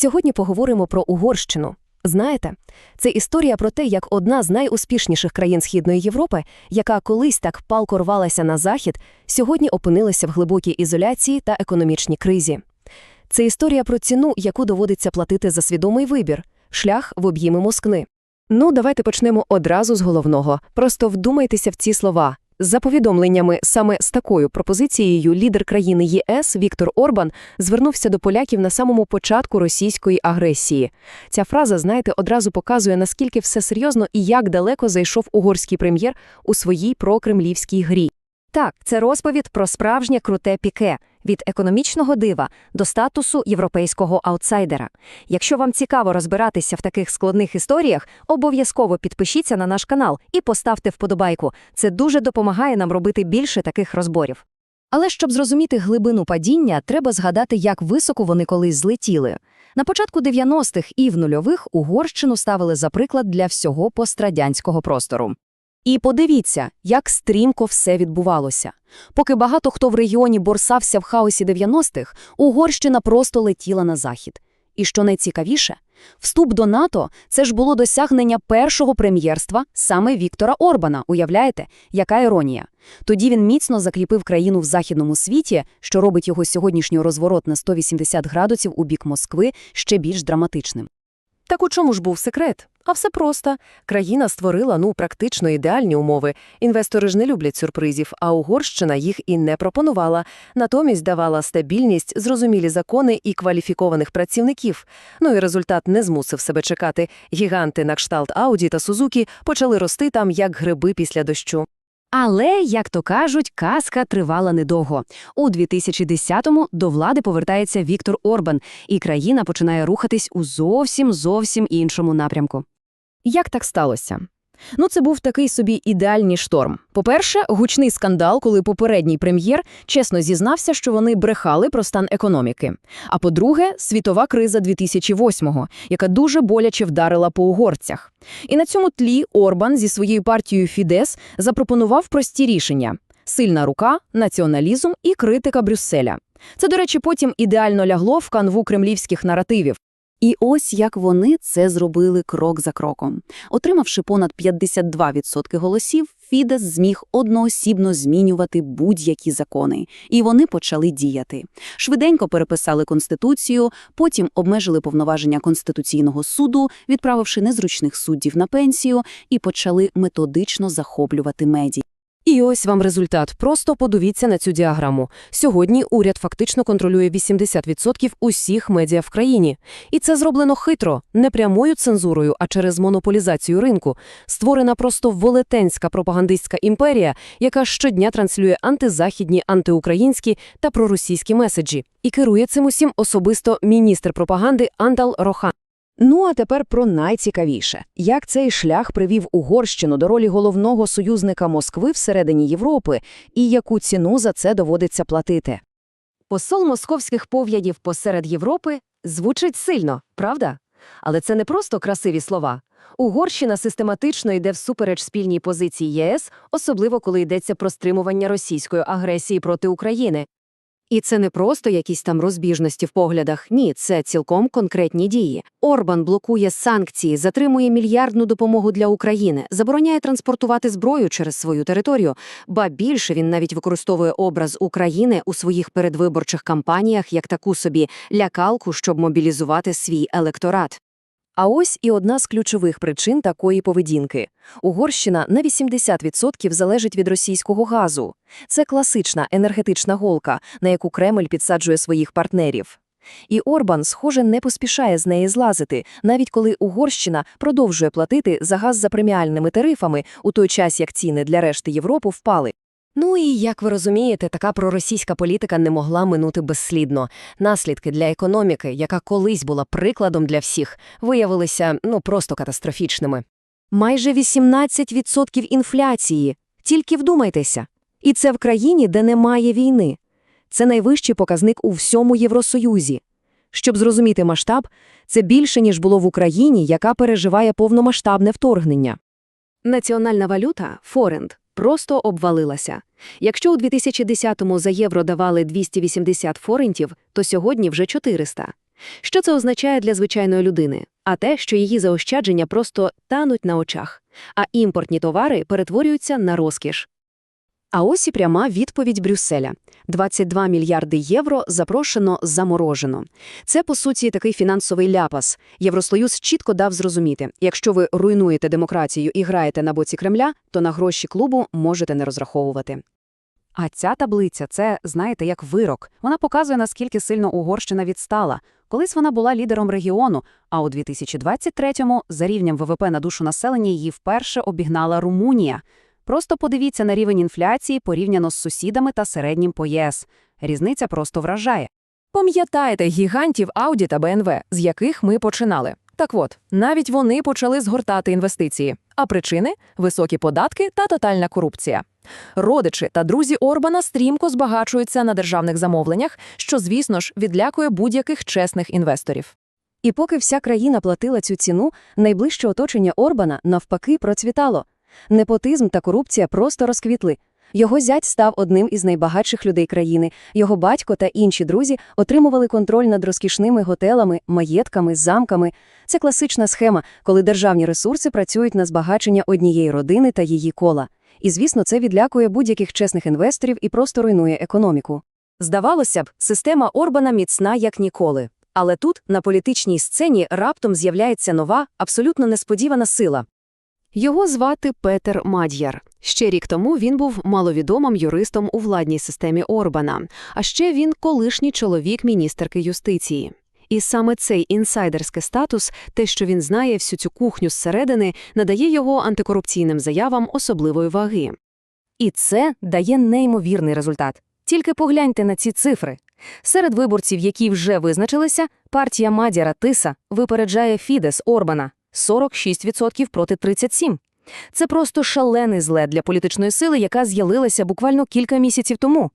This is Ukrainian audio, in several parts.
Сьогодні поговоримо про Угорщину. Знаєте, це історія про те, як одна з найуспішніших країн Східної Європи, яка колись так палко рвалася на захід, сьогодні опинилася в глибокій ізоляції та економічній кризі. Це історія про ціну, яку доводиться платити за свідомий вибір, шлях в об'єми Москви. Ну, давайте почнемо одразу з головного. Просто вдумайтеся в ці слова. За повідомленнями, саме з такою пропозицією лідер країни ЄС Віктор Орбан звернувся до поляків на самому початку російської агресії. Ця фраза, знаєте, одразу показує, наскільки все серйозно і як далеко зайшов угорський прем'єр у своїй прокремлівській грі. Так, це розповідь про справжнє круте піке від економічного дива до статусу європейського аутсайдера. Якщо вам цікаво розбиратися в таких складних історіях, обов'язково підпишіться на наш канал і поставте вподобайку. Це дуже допомагає нам робити більше таких розборів. Але щоб зрозуміти глибину падіння, треба згадати, як високо вони колись злетіли. На початку 90-х і в нульових Угорщину ставили за приклад для всього пострадянського простору. І подивіться, як стрімко все відбувалося. Поки багато хто в регіоні борсався в хаосі 90-х, Угорщина просто летіла на захід. І що найцікавіше, вступ до НАТО – це ж було досягнення першого прем'єрства саме Віктора Орбана, уявляєте? Яка іронія. Тоді він міцно закріпив країну в західному світі, що робить його сьогоднішній розворот на 180 градусів у бік Москви ще більш драматичним. Так у чому ж був секрет? А все просто. Країна створила, ну, практично ідеальні умови. Інвестори ж не люблять сюрпризів, а Угорщина їх і не пропонувала. Натомість давала стабільність, зрозумілі закони і кваліфікованих працівників. Ну і результат не змусив себе чекати. Гіганти на кшталт Ауді та Сузукі почали рости там, як гриби після дощу. Але, як то кажуть, казка тривала недовго. У 2010-му до влади повертається Віктор Орбан, і країна починає рухатись у зовсім зовсім іншому напрямку. Як так сталося? Ну, це був такий собі ідеальний шторм. По-перше, гучний скандал, коли попередній прем'єр чесно зізнався, що вони брехали про стан економіки. А по-друге, світова криза 2008-го, яка дуже боляче вдарила по угорцях. І на цьому тлі Орбан зі своєю партією Фідес запропонував прості рішення: сильна рука, націоналізм і критика Брюсселя. Це, до речі, потім ідеально лягло в канву кремлівських наративів. І ось як вони це зробили крок за кроком. Отримавши понад 52% голосів, Фідес зміг одноосібно змінювати будь-які закони, і вони почали діяти. Швиденько переписали конституцію, потім обмежили повноваження конституційного суду, відправивши незручних суддів на пенсію, і почали методично захоплювати медіа. І ось вам результат. Просто подивіться на цю діаграму. Сьогодні уряд фактично контролює 80% усіх медіа в країні. І це зроблено хитро, не прямою цензурою, а через монополізацію ринку. Створена просто велетенська пропагандистська імперія, яка щодня транслює антизахідні, антиукраїнські та проросійські меседжі. І керує цим усім особисто міністр пропаганди Антал Рохан. Ну а тепер про найцікавіше. Як цей шлях привів Угорщину до ролі головного союзника Москви всередині Європи і яку ціну за це доводиться платити? Посол московських пов'ядів посеред Європи звучить сильно, правда? Але це не просто красиві слова. Угорщина систематично йде всупереч спільній позиції ЄС, особливо коли йдеться про стримування російської агресії проти України. І це не просто якісь там розбіжності в поглядах. Ні, це цілком конкретні дії. Орбан блокує санкції, затримує мільярдну допомогу для України, забороняє транспортувати зброю через свою територію. Ба більше він навіть використовує образ України у своїх передвиборчих кампаніях як таку собі лякалку, щоб мобілізувати свій електорат. А ось і одна з ключових причин такої поведінки. Угорщина на 80% залежить від російського газу. Це класична енергетична голка, на яку Кремль підсаджує своїх партнерів. І Орбан, схоже, не поспішає з неї злазити, навіть коли Угорщина продовжує платити за газ за преміальними тарифами у той час, як ціни для решти Європи впали. Ну і, як ви розумієте, така проросійська політика не могла минути безслідно. Наслідки для економіки, яка колись була прикладом для всіх, виявилися ну просто катастрофічними. Майже 18% інфляції. Тільки вдумайтеся. І це в країні, де немає війни. Це найвищий показник у всьому Євросоюзі. Щоб зрозуміти масштаб, це більше, ніж було в Україні, яка переживає повномасштабне вторгнення. Національна валюта форенд просто обвалилася. Якщо у 2010-му за євро давали 280 форентів, то сьогодні вже 400. Що це означає для звичайної людини? А те, що її заощадження просто тануть на очах, а імпортні товари перетворюються на розкіш. А ось і пряма відповідь Брюсселя. 22 мільярди євро запрошено заморожено. Це, по суті, такий фінансовий ляпас. Євросоюз чітко дав зрозуміти, якщо ви руйнуєте демократію і граєте на боці Кремля, то на гроші клубу можете не розраховувати. А ця таблиця – це, знаєте, як вирок. Вона показує, наскільки сильно Угорщина відстала. Колись вона була лідером регіону, а у 2023-му за рівнем ВВП на душу населення її вперше обігнала Румунія. Просто подивіться на рівень інфляції порівняно з сусідами та середнім по ЄС. Різниця просто вражає. Пам'ятаєте гігантів Audi та BMW, з яких ми починали? Так от, навіть вони почали згортати інвестиції. А причини – високі податки та тотальна корупція. Родичі та друзі Орбана стрімко збагачуються на державних замовленнях, що, звісно ж, відлякує будь-яких чесних інвесторів. І поки вся країна платила цю ціну, найближче оточення Орбана навпаки процвітало. Непотизм та корупція просто розквітли. Його зять став одним із найбагатших людей країни. Його батько та інші друзі отримували контроль над розкішними готелами, маєтками, замками. Це класична схема, коли державні ресурси працюють на збагачення однієї родини та її кола. І, звісно, це відлякує будь-яких чесних інвесторів і просто руйнує економіку. Здавалося б, система Орбана міцна як ніколи. Але тут, на політичній сцені, раптом з'являється нова, абсолютно несподівана сила. Його звати Петер Мад'яр. Ще рік тому він був маловідомим юристом у владній системі Орбана, а ще він колишній чоловік міністерки юстиції. І саме цей інсайдерський статус, те, що він знає всю цю кухню зсередини, надає його антикорупційним заявам особливої ваги. І це дає неймовірний результат. Тільки погляньте на ці цифри. Серед виборців, які вже визначилися, партія Мадяра Тиса випереджає Фідес Орбана 46% проти 37%. Це просто шалений злет для політичної сили, яка з'явилася буквально кілька місяців тому.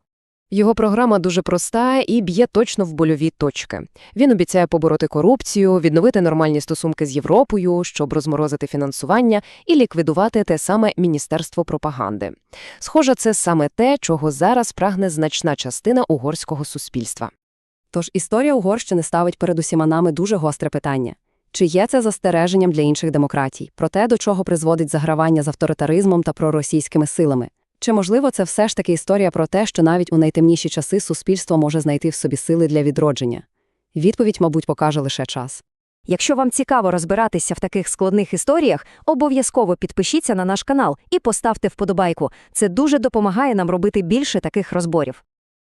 Його програма дуже проста і б'є точно в больові точки. Він обіцяє побороти корупцію, відновити нормальні стосунки з Європою, щоб розморозити фінансування і ліквідувати те саме Міністерство пропаганди. Схоже, це саме те, чого зараз прагне значна частина угорського суспільства. Тож історія Угорщини ставить перед усіма нами дуже гостре питання. Чи є це застереженням для інших демократій, про те, до чого призводить загравання з авторитаризмом та проросійськими силами? Чи, можливо, це все ж таки історія про те, що навіть у найтемніші часи суспільство може знайти в собі сили для відродження? Відповідь, мабуть, покаже лише час. Якщо вам цікаво розбиратися в таких складних історіях, обов'язково підпишіться на наш канал і поставте вподобайку. Це дуже допомагає нам робити більше таких розборів.